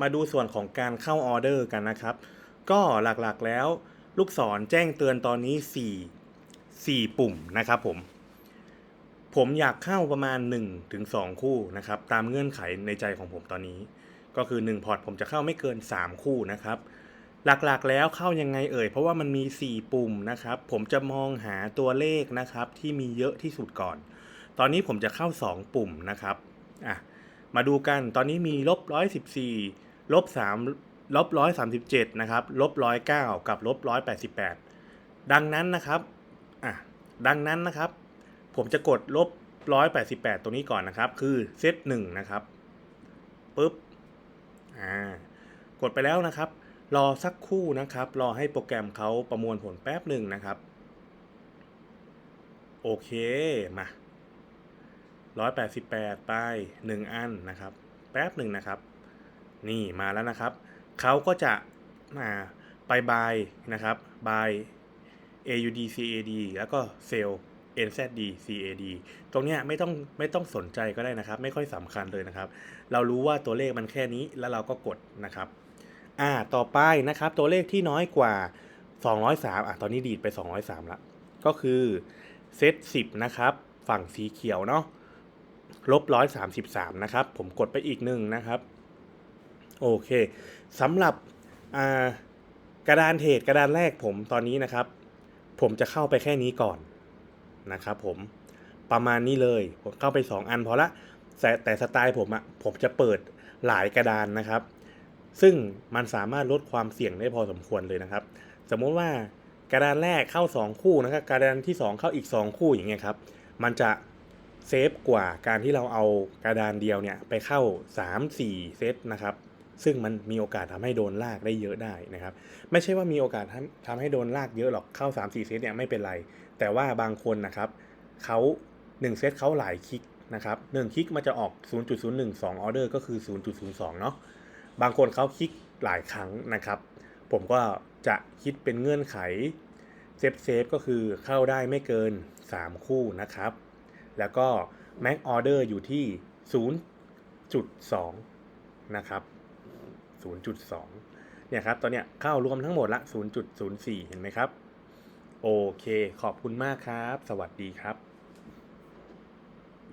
มาดูส่วนของการเข้าออเดอร์กันนะครับ ก็หลักๆแล้ว ลูกศรแจ้งเตือนตอนนี้ 4 4 ปุ่มนะครับผม ผมอยากเข้าประมาณ1ถึง2คู่นะครับ ตามเงื่อนไขในใจของผมตอนนี้ ก็คือ 1 พอร์ตผมจะเข้าไม่เกิน 3 คู่นะครับ หลักๆแล้วเข้ายังไงเอ่ย เพราะว่ามันมี 4 ปุ่มนะครับ ผมจะมองหาตัวเลขนะครับที่มีเยอะที่สุดก่อน ตอนนี้ผมจะเข้า 2 ปุ่มนะครับอะมาดูกัน ตอนนี้มีลบ114 ลบ3ลบ137นะครับลบ109กับลบ188ดังนั้นนะครับอะดังนั้นนะครับ ผมจะกดลบ188ตรงนี้ก่อนนะครับ คือเซตหนึ่งนะครับปุ๊บอ่ากดไปแล้วนะครับ รอสักคู่นะครับ รอให้โปรแกรมเขาประมวลผลแป๊บหนึ่งนะครับโอเคมา188 ไป 1 อันนะครับ แป๊บหนึ่งนะครับ นี่มาแล้วนะครับ เขาก็จะมาไปบายนะครับบาย AUD CAD แล้วก็เซล NZD CAD ตรงเนี้ยไม่ต้องไม่ต้องสนใจก็ได้นะครับ ไม่ค่อยสำคัญเลยนะครับ เรารู้ว่าตัวเลขมันแค่นี้แล้วเราก็กดนะครับอ่าต่อไปนะครับ ตัวเลขที่น้อยกว่า 203อะตอนนี้ดีดไป 203ละก็คือเซต10นะครับ ฝั่งสีเขียวเนาะลบ133นะครับ ผมกดไปอีกหนึ่งนะครับ โอเคสำหรับกระดานเทรดกระดานแรกผมตอนนี้นะครับ ผมจะเข้าไปแค่นี้ก่อนนะครับผมประมาณนี้เลย ผมเข้าไป 2 อันพอละแต่แต่สไตล์ผมอะผมจะเปิดหลายกระดานนะครับ ซึ่งมันสามารถลดความเสี่ยงได้พอสมควรเลยนะครับ สมมติว่ากระดานแรกเข้า 2 คู่นะครับกระดานที่ 2 เข้าอีก 2 คู่อย่างเงี้ยครับมันจะเซฟกว่าการที่เราเอากระดานเดียวเนี่ยไปเข้า 3-4 เซตนะครับ ซึ่งมันมีโอกาสทำให้โดนลากได้เยอะได้นะครับ ไม่ใช่ว่ามีโอกาสทำให้โดนลากเยอะหรอกเข้า 3-4 เซตเนี่ยไม่เป็นไร แต่ว่าบางคนนะครับเขา1เซตเขาหลายคลิกนะครับ1คลิกมันจะออก 0.01 2ออเดอร์ก็คือ 0.02 เนาะบางคนเขาคลิกหลายครั้งนะครับ ผมก็จะคิดเป็นเงื่อนไขเซฟเซฟก็คือเข้าได้ไม่เกิน 3 คู่นะครับ แล้วก็ Mac Order อยู่ที่ 0.2 นะครับ 0.2 เนี่ยครับตอนเนี้ยเข้ารวมทั้งหมดละ 0.04 เห็นไหมครับ โอเค ขอบคุณมากครับ สวัสดีครับ